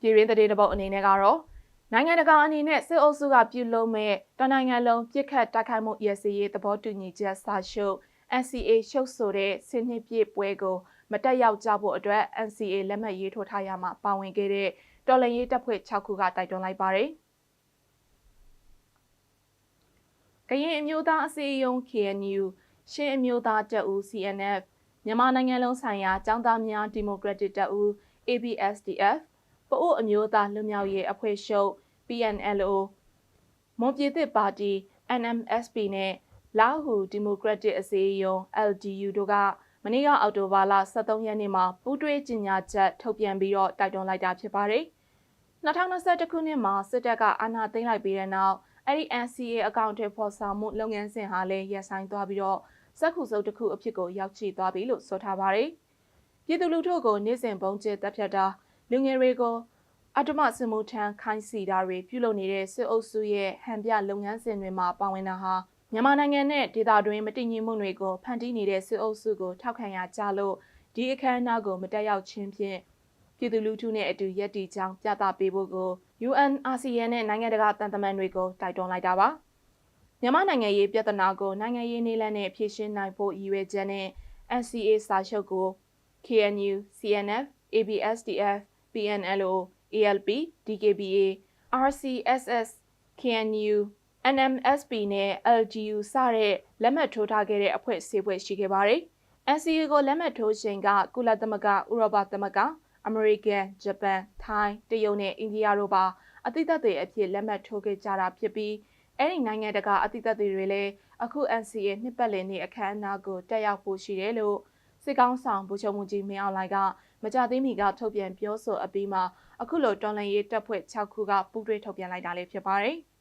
ပြည်ရင်းသတင်းတစ်ပုဒ်အနေနဲ့ကတော့နိုင်ငံတကာအနေနဲ့စစ်အုပ်စုကပြုလုပ်မဲ့တနိုင်ငံလုံးပြစ်ခတ်တိုက်ခိုက်မှုရည်စည်ရေးသဘောတူညီချက်စာချုပ် NCA ရှုပ်ဆိုတဲ့ဆင်းနှစ်ပြည့်ပွဲကိုမတက်ရောက်ကြဖို့အတွက် NCA လက်မှတ်ရေးထိုးထားရမှာပါဝင်ခဲ့တဲ့တော်လှန်ရေးတပ်ဖွဲ့6ခုကတိုက်တွန်းလိုက်ပါတယ်။ကရင်အမျိုးသားအစည်းအရုံး KNU ရှင်းအမျိုးသားတပ်ဦး CNF မြန်မာနိုင်ငံလုံးဆိုင်ရာចောင်းသားများဒီမိုကရက်တစ်တပ်ဦး ABSDF ပအို့အမျိုးသားလွတ်မြောက်ရေးအဖွဲ့ချုပ် PNLO မွန်ပြည်သစ်ပါတီ NMSP နဲ့လာဟူဒီမိုကရက်တစ်အစည်းအရုံး LDU တို့ကမနေ့ကအောက်တိုဘာလ23ရက်နေ့မှာပူးတွဲကြေညာချက်ထုတ်ပြန်ပြီးတော့တိုက်တွန်းလိုက်တာဖြစ်ပါတယ်။2021ခုနှစ်မှာစစ်တပ်ကအာဏာသိမ်းလိုက်ပြီးတဲ့နောက်အဲ့ဒီ NCA အကောင့်တွေဖော်ဆောင်မှုလုပ်ငန်းစဉ်ဟာလည်းရပ်ဆိုင်းသွားပြီးတော့စက်ခုစုပ်တစ်ခုအဖြစ်ကိုရောက်ရှိသွားပြီလို့ဆိုထားပါတယ်။ပြည်သူလူထုကိုနေ့စဉ်ပုံကျတပ်ဖြတ်တာ လူငယ်တွေကိုအတမစမှုထမ်းခိုင်းစီတာတွေပြုလုပ်နေတဲ့စစ်အုပ်စုရဲ့ဟန်ပြလုပ်ငန်းစဉ်တွေမှာပါဝင်တာဟာမြန်မာနိုင်ငံနဲ့ဒေသတွင်းမတည်ငြိမ်မှုတွေကိုဖန်တီးနေတဲ့စစ်အုပ်စုကိုထောက်ခံရကြလို့ဒီအခမ်းအနားကိုမတက်ရောက်ခြင်းဖြင့်ပြည်သူလူထုနဲ့အတူရက်တီချောင်းပြသပေးဖို့ကို UN ASEAN နဲ့နိုင်ငံတကာတန်တမန်တွေကိုတိုက်တွန်းလိုက်တာပါမြန်မာနိုင်ငံရေးပြဿနာကိုနိုင်ငံရေးနည်းလမ်းနဲ့ဖြေရှင်းနိုင်ဖို့ရည်ရွယ်ချက်နဲ့ NCA စာချုပ်ကို KNU, CNF, ABSDF, PNLO, ALP, DKBA, RCSS, KNU, NMSP နဲ့ LGU စတဲ့လက်မှတ်ထိုးထားခဲ့တဲ့အဖွဲ့အစည်းဖွဲ့ရှိခဲ့ပါတယ်။ NCA ကိုလက်မှတ်ထိုးချိန်ကကုလသမဂ္ဂဥရောပသမဂ္ဂအမေရိကန်ဂျပန်ထိုင်းတရုတ်နဲ့အိန္ဒိယတို့ပါအသိသက်တွေအဖြစ်လက်မှတ်ထိုးခဲ့ကြတာဖြစ်ပြီးအဲ့ဒီနိုင်ငံတကာအသိသက်တွေလည်းအခု NCA နှစ်ပတ်လည်နေ့အခမ်းအနားကိုတက်ရောက်ဖို့ရှိတယ်လို့ စစ်ကောင်းဆောင်ဗိုလ်ချုပ်မှုကြီးမင်းအောင်လှိုင်ကမကြသေးမီကထုတ်ပြန်ပြောဆိုအပြီးမှာအခုလိုတော်လှန်ရေးတပ်ဖွဲ့6ခုကပူးတွဲထုတ်ပြန်လိုက်တာလည်းဖြစ်ပါတယ်။